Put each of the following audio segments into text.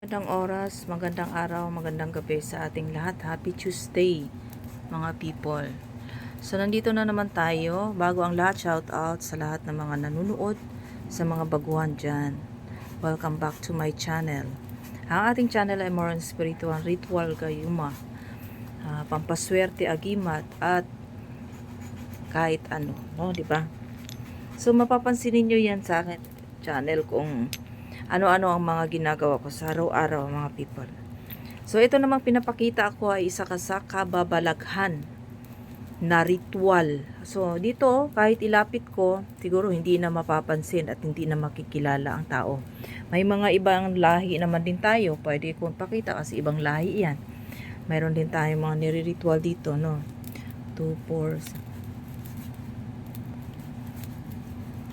Magandang oras, magandang araw, magandang gabi sa ating lahat. Happy Tuesday, mga people. So, nandito na naman tayo. Bago ang lahat, shout out sa lahat ng mga nanunood, sa mga baguhan dyan. Welcome back to my channel. Ang ating channel ay more on spiritual ritual gayuma, ah, pampaswerte agimat, at kahit ano, no, di ba? So, mapapansin niyo yan sa akin channel kung ano-ano ang mga ginagawa ko sa araw-araw mga people. So ito namang pinapakita ko ay isa ka sa kababalaghan na ritual. So dito kahit ilapit ko, siguro hindi na mapapansin at hindi na makikilala ang tao. May mga ibang lahi naman din tayo, pwede kong pakita kasi ibang lahi yan. Mayroon din tayo mga nire-ritual dito, no? 2, 4,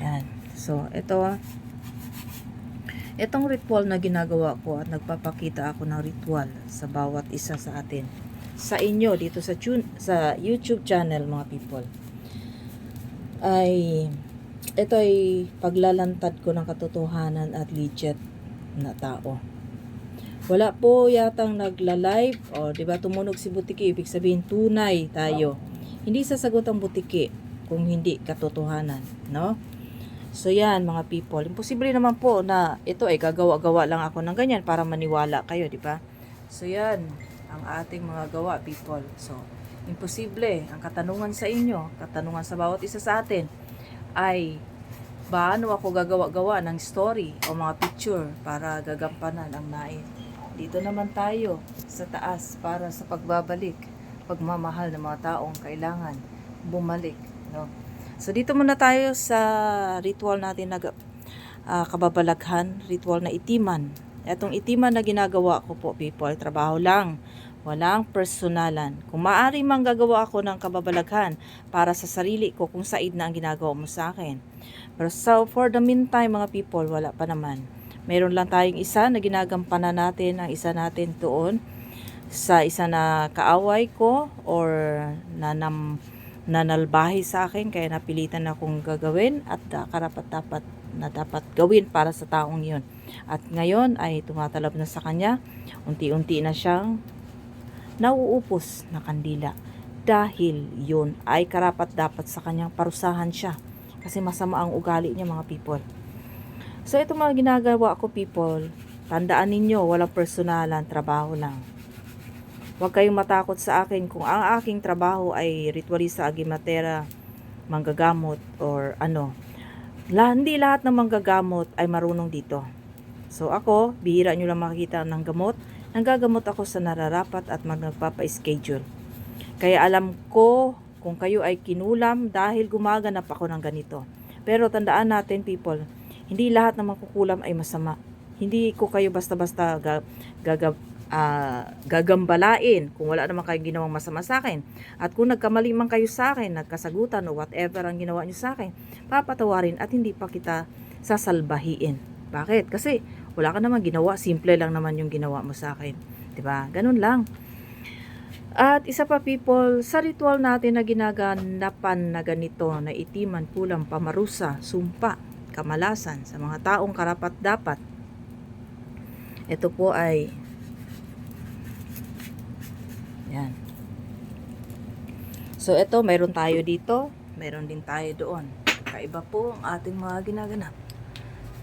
yan. So, ito Itong ritual na ginagawa ko at nagpapakita ako ng ritual sa bawat isa sa atin. Sa inyo dito sa tune, sa YouTube channel mga people. Ay ito ay paglalantad ko ng katotohanan at legit na tao. Wala po yatang nagla-live o di ba tumunog si Butiki ibig sabihin tunay tayo. Hindi sasagot ang Butiki kung hindi katotohanan, no? So yan mga people, imposible naman po na ito ay gagawa-gawa lang ako ng ganyan para maniwala kayo, di ba? So yan ang ating mga gawa people. So imposible, ang katanungan sa inyo, katanungan sa bawat isa sa atin ay paano ako gagawa-gawa ng story o mga picture para gagampanan ang nais. Dito naman tayo sa taas para sa pagbabalik, pagmamahal ng mga taong kailangan bumalik, no? So dito muna tayo sa ritual natin na ah, kababalaghan, ritual na itiman. Itong itiman na ginagawa ko po people, trabaho lang. Walang personalan. Kung maaari mang gagawa ako ng kababalaghan para sa sarili ko kung said na ang ginagawa mo sa akin. Pero so for the meantime mga people, wala pa naman. Meron lang tayong isa na ginagampanan natin, ang isa natin doon sa isa na kaaway ko or na nam, nanalbahi sa akin kaya napilitan akong gagawin at uh, karapat dapat na dapat gawin para sa taong yun. At ngayon ay tumatalab na sa kanya, unti-unti na siyang nauupos na kandila dahil yun ay karapat dapat sa kanyang parusahan siya kasi masama ang ugali niya mga people. So ito mga ginagawa ko people, tandaan ninyo, walang personalan, trabaho lang. Huwag kayong matakot sa akin kung ang aking trabaho ay ritualista agimatera, manggagamot, or ano. La, hindi lahat ng manggagamot ay marunong dito. So ako, bihira nyo lang makikita ng gamot. Nanggagamot ako sa nararapat at magpapa-schedule. Kaya alam ko kung kayo ay kinulam dahil gumaganap ako ng ganito. Pero tandaan natin people, hindi lahat ng makukulam ay masama. Hindi ko kayo basta-basta ga, ah, gagambalain kung wala naman kayong ginawang masama sa akin. At kung nagkamali man kayo sa akin, nagkasagutan o whatever ang ginawa nyo sa akin, papatawarin at hindi pa kita sasalbahiin. Bakit? Kasi wala ka naman ginawa, simple lang naman yung ginawa mo sa akin. ba? Ganun lang. At isa pa people, sa ritual natin na ginaganapan na ganito na itiman, pulang, pamarusa, sumpa, kamalasan sa mga taong karapat dapat. Ito po ay yan. So ito, mayroon tayo dito, mayroon din tayo doon. Kaiba po ang ating mga ginaganap.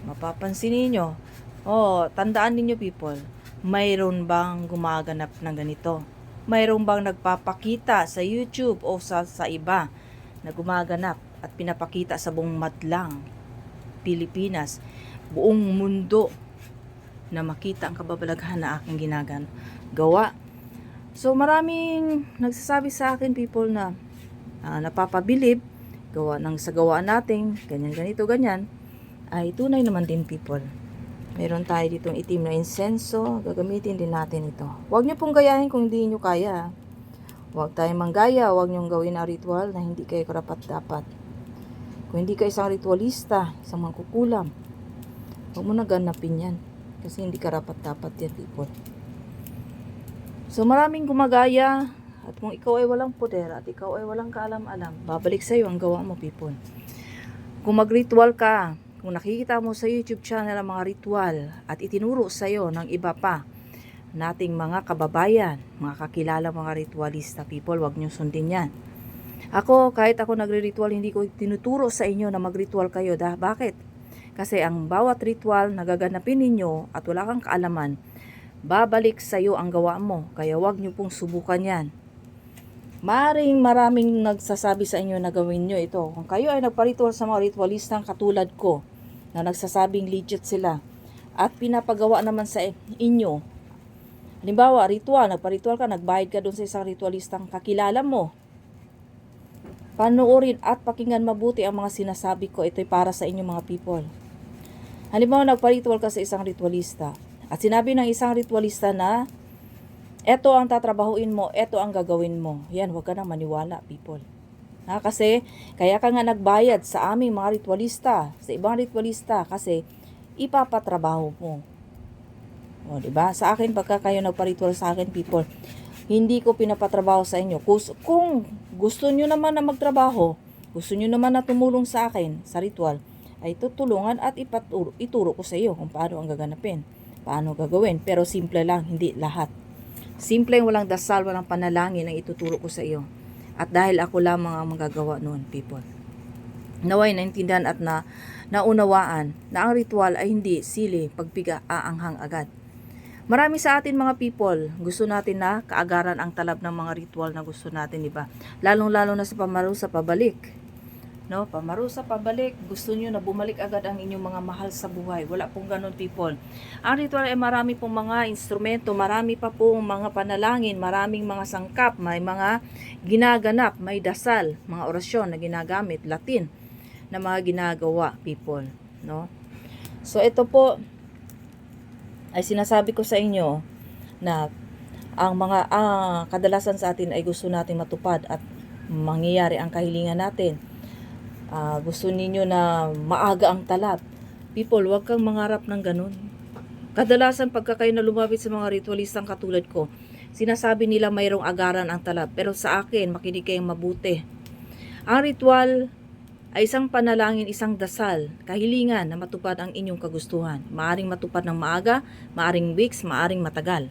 Mapapansin niyo oh, tandaan ninyo people, mayroon bang gumaganap ng ganito? Mayroon bang nagpapakita sa YouTube o sa, sa iba na gumaganap at pinapakita sa buong madlang Pilipinas, buong mundo na makita ang kababalaghan na aking ginagan gawa. So maraming nagsasabi sa akin people na uh, napapabilib gawa ng sa gawaan natin, ganyan ganito ganyan ay tunay naman din people. Meron tayo ditong itim na insenso, gagamitin din natin ito. Huwag niyo pong gayahin kung hindi niyo kaya. Huwag tayong manggaya, huwag niyong gawin ang ritual na hindi kayo karapat dapat. Kung hindi ka isang ritualista, isang mangkukulam, huwag mo na ganapin yan. Kasi hindi karapat dapat yan people. So maraming gumagaya at kung ikaw ay walang poder at ikaw ay walang kaalam-alam, babalik sa iyo ang gawa mo people. Kung mag-ritual ka, kung nakikita mo sa YouTube channel ang mga ritual at itinuro sa iyo ng iba pa nating mga kababayan, mga kakilala mga ritualista people, wag niyo sundin yan. Ako, kahit ako nagre-ritual, hindi ko tinuturo sa inyo na mag-ritual kayo. Dah, bakit? Kasi ang bawat ritual na gaganapin ninyo at wala kang kaalaman, babalik sa iyo ang gawa mo. Kaya wag niyo pong subukan yan. Maring maraming nagsasabi sa inyo na gawin nyo ito. Kung kayo ay nagparitual sa mga ritualistang katulad ko, na nagsasabing legit sila, at pinapagawa naman sa inyo, halimbawa, ritual, nagparitual ka, nagbayad ka doon sa isang ritualistang kakilala mo, panoorin at pakinggan mabuti ang mga sinasabi ko. Ito'y para sa inyo mga people. Halimbawa, nagparitual ka sa isang ritualista, at sinabi ng isang ritualista na eto ang tatrabahuin mo, eto ang gagawin mo. Yan, huwag ka na maniwala, people. Ha, kasi, kaya ka nga nagbayad sa aming mga ritualista, sa ibang ritualista, kasi ipapatrabaho mo. O, di ba? Sa akin, pagka kayo nagparitual sa akin, people, hindi ko pinapatrabaho sa inyo. Kung gusto nyo naman na magtrabaho, gusto nyo naman na tumulong sa akin sa ritual, ay tutulungan at ipaturo, ituro ko sa iyo kung paano ang gaganapin, paano gagawin. Pero simple lang, hindi lahat. Simple walang dasal, walang panalangin ang ituturo ko sa iyo. At dahil ako lamang ang magagawa noon, people. Naway naintindihan at na naunawaan na ang ritual ay hindi sili, pagpiga, aanghang agad. Marami sa atin mga people, gusto natin na kaagaran ang talab ng mga ritual na gusto natin, di ba? Lalong-lalo na sa pamarusa pabalik. No, pamarusa pabalik, gusto niyo na bumalik agad ang inyong mga mahal sa buhay. Wala pong ganun people. Ang ritual ay marami pong mga instrumento, marami pa pong mga panalangin, maraming mga sangkap, may mga ginaganap, may dasal, mga orasyon na ginagamit, Latin na mga ginagawa people, no? So ito po ay sinasabi ko sa inyo na ang mga ah, kadalasan sa atin ay gusto natin matupad at mangyayari ang kahilingan natin. Ah, gusto ninyo na maaga ang talab. People, huwag kang mangarap ng ganun. Kadalasan pagka kayo na lumapit sa mga ritualistang katulad ko, sinasabi nila mayroong agaran ang talab. Pero sa akin, makinig kayong mabuti. Ang ritual ay isang panalangin, isang dasal, kahilingan na matupad ang inyong kagustuhan. Maaring matupad ng maaga, maaring weeks, maaring matagal.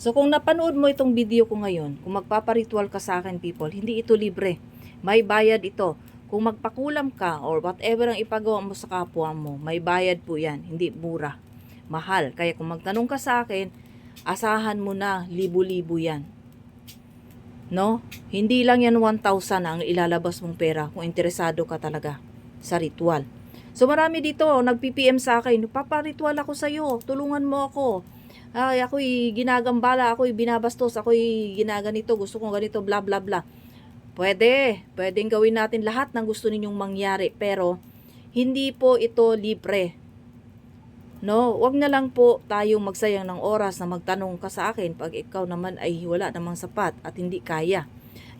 So kung napanood mo itong video ko ngayon, kung magpaparitual ka sa akin people, hindi ito libre. May bayad ito. Kung magpakulam ka or whatever ang ipagawa mo sa kapwa mo, may bayad po yan, hindi mura. Mahal. Kaya kung magtanong ka sa akin, asahan mo na libo-libo yan. No? Hindi lang yan 1,000 ang ilalabas mong pera kung interesado ka talaga sa ritual. So marami dito, nag-PPM sa akin, paparitual ako sa iyo, tulungan mo ako. Ay, ako'y ginagambala, ako'y binabastos, ako'y ginaganito, gusto kong ganito, bla bla bla. Pwede, pwedeng gawin natin lahat ng gusto ninyong mangyari, pero hindi po ito libre. No, wag na lang po tayong magsayang ng oras na magtanong ka sa akin pag ikaw naman ay wala namang sapat at hindi kaya.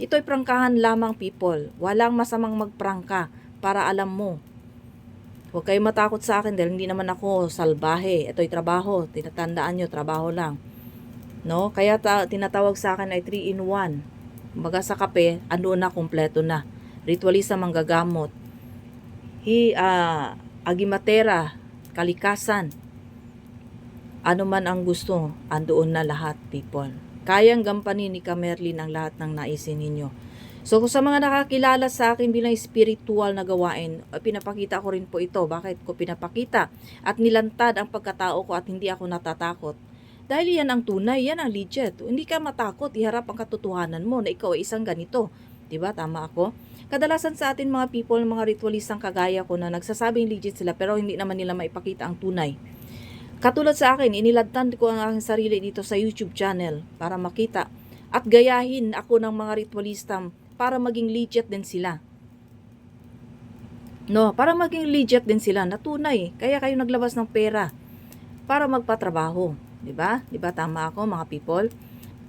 Ito'y prangkahan lamang people. Walang masamang magprangka para alam mo. Huwag kayong matakot sa akin dahil hindi naman ako salbahe. Ito'y trabaho. Tinatandaan nyo, trabaho lang. No? Kaya ta- tinatawag sa akin ay 3 in 1. Baga sa kape, ano na, kompleto na. Ritualista manggagamot. Hi, ah, agimatera, kalikasan. Ano man ang gusto, andoon na lahat, people. Kayang gampanin ni Kamerlin ang lahat ng naisin ninyo. So, kung sa mga nakakilala sa akin bilang spiritual na gawain, eh, pinapakita ko rin po ito. Bakit ko pinapakita? At nilantad ang pagkatao ko at hindi ako natatakot. Dahil yan ang tunay, yan ang legit. Hindi ka matakot, iharap ang katotohanan mo na ikaw ay isang ganito. ba Tama ako? Kadalasan sa atin mga people, mga ritualistang kagaya ko na nagsasabing legit sila pero hindi naman nila maipakita ang tunay. Katulad sa akin, iniladtan ko ang aking sarili dito sa YouTube channel para makita at gayahin ako ng mga ritualista para maging legit din sila. No, para maging legit din sila na tunay. Kaya kayo naglabas ng pera para magpatrabaho. 'Di ba? 'Di ba tama ako mga people?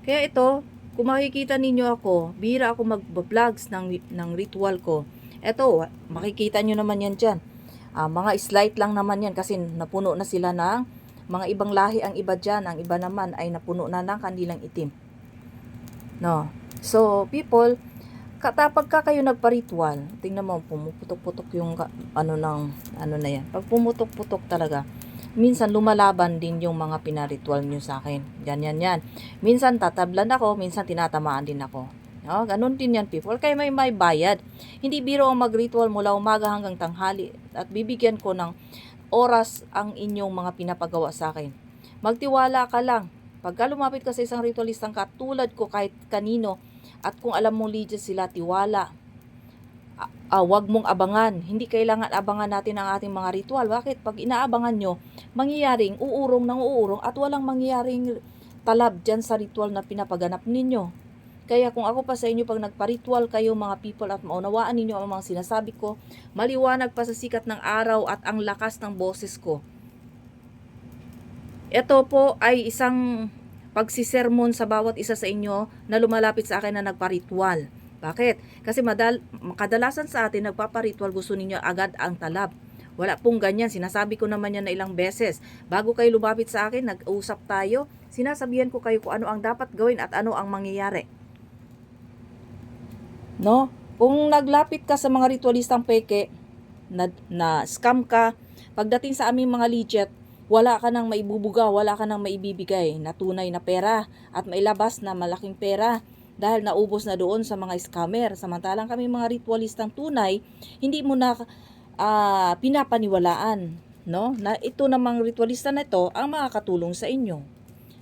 Kaya ito, kung makikita ninyo ako, bira ako mag-vlogs ng, ng ritual ko. Ito, makikita nyo naman yan dyan. Ah, mga slight lang naman yan kasi napuno na sila ng mga ibang lahi ang iba dyan. Ang iba naman ay napuno na ng kanilang itim. No. So, people, Kapag ka kayo nagpa-ritual, tingnan mo, pumuputok-putok yung ano ng, ano na yan. Pag pumutok-putok talaga, minsan lumalaban din yung mga pinaritual nyo sa akin. Ganyan yan. Minsan tatablan ako, minsan tinatamaan din ako. No, ganun din yan people. Kaya may may bayad. Hindi biro ang mag-ritual mula umaga hanggang tanghali at bibigyan ko ng oras ang inyong mga pinapagawa sa akin. Magtiwala ka lang. Pagka lumapit ka sa isang ritualistang katulad ko kahit kanino at kung alam mong legit sila, tiwala. Ah, wag mong abangan. Hindi kailangan abangan natin ang ating mga ritual. Bakit? Pag inaabangan nyo, mangyayaring uurong ng uurong at walang mangyayaring talab dyan sa ritual na pinapaganap ninyo. Kaya kung ako pa sa inyo, pag nagpa-ritual kayo mga people at maunawaan ninyo ang mga sinasabi ko, maliwanag pa sa sikat ng araw at ang lakas ng boses ko. Ito po ay isang pagsisermon sa bawat isa sa inyo na lumalapit sa akin na nagpa-ritual. Bakit? Kasi madal kadalasan sa atin nagpapa-ritual gusto ninyo agad ang talab. Wala pong ganyan. Sinasabi ko naman yan na ilang beses. Bago kayo lumapit sa akin, nag-usap tayo. Sinasabihan ko kayo kung ano ang dapat gawin at ano ang mangyayari. No? Kung naglapit ka sa mga ritualistang peke, na, na scam ka, pagdating sa aming mga legit, wala ka nang maibubuga, wala ka nang maibibigay na tunay na pera at mailabas na malaking pera dahil naubos na doon sa mga scammer. Samantalang kami mga ritualistang tunay, hindi mo na ah, pinapaniwalaan, no? Na ito namang ritualista na ito ang makakatulong sa inyo.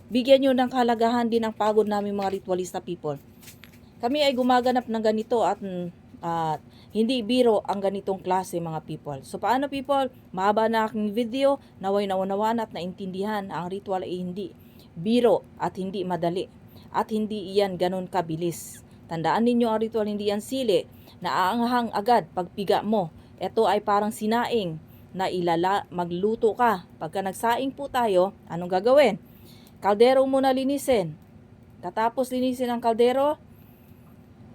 Bigyan nyo ng kahalagahan din ang pagod namin mga ritualista people. Kami ay gumaganap ng ganito at at hindi biro ang ganitong klase mga people. So paano people? Mahaba na aking video, naway naunawaan at naintindihan ang ritual ay hindi biro at hindi madali at hindi iyan ganun kabilis. Tandaan ninyo ang ritual hindi yan sili na aanghang agad pagpiga mo. Ito ay parang sinaing na ilala magluto ka. Pagka nagsaing po tayo, anong gagawin? Kaldero muna linisin. Katapos linisin ang kaldero,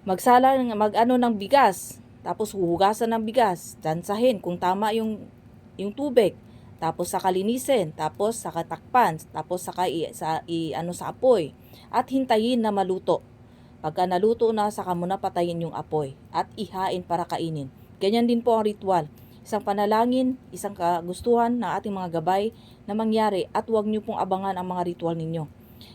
magsala ng mag ano ng bigas tapos huhugasan ng bigas dansahin kung tama yung yung tubig tapos saka linisin tapos saka takpan tapos saka i, sa i, ano sa apoy. At hintayin na maluto. Pagka naluto na saka mo na patayin yung apoy at ihain para kainin. Ganyan din po ang ritual. Isang panalangin isang kagustuhan ng ating mga gabay na mangyari at huwag niyo pong abangan ang mga ritual ninyo.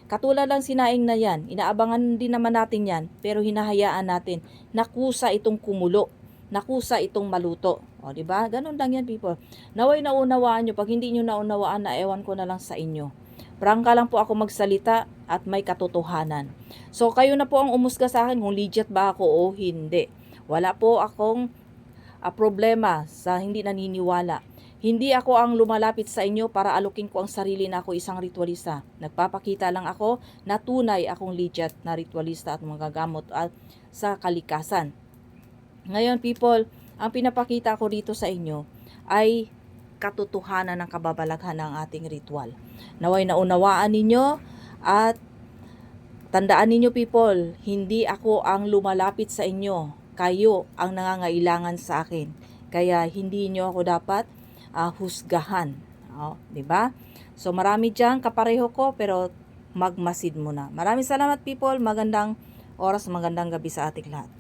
Katulad lang sinaing na yan, inaabangan din naman natin yan, pero hinahayaan natin, nakusa itong kumulo, nakusa itong maluto. O, di ba? Ganun lang yan, people. Naway naunawaan nyo, pag hindi nyo naunawaan na ewan ko na lang sa inyo. Prangka lang po ako magsalita at may katotohanan. So, kayo na po ang umusga sa akin kung legit ba ako o hindi. Wala po akong ah, problema sa hindi naniniwala. Hindi ako ang lumalapit sa inyo para alukin ko ang sarili na ako isang ritualista. Nagpapakita lang ako na tunay akong legit na ritualista at magagamot at sa kalikasan. Ngayon people, ang pinapakita ko dito sa inyo ay katotohanan ng kababalaghan ng ating ritual. Naway naunawaan ninyo at tandaan ninyo people, hindi ako ang lumalapit sa inyo. Kayo ang nangangailangan sa akin. Kaya hindi nyo ako dapat ah, husgahan. Oh, 'di ba? So marami diyan kapareho ko pero magmasid mo na. Maraming salamat people. Magandang oras, magandang gabi sa ating lahat.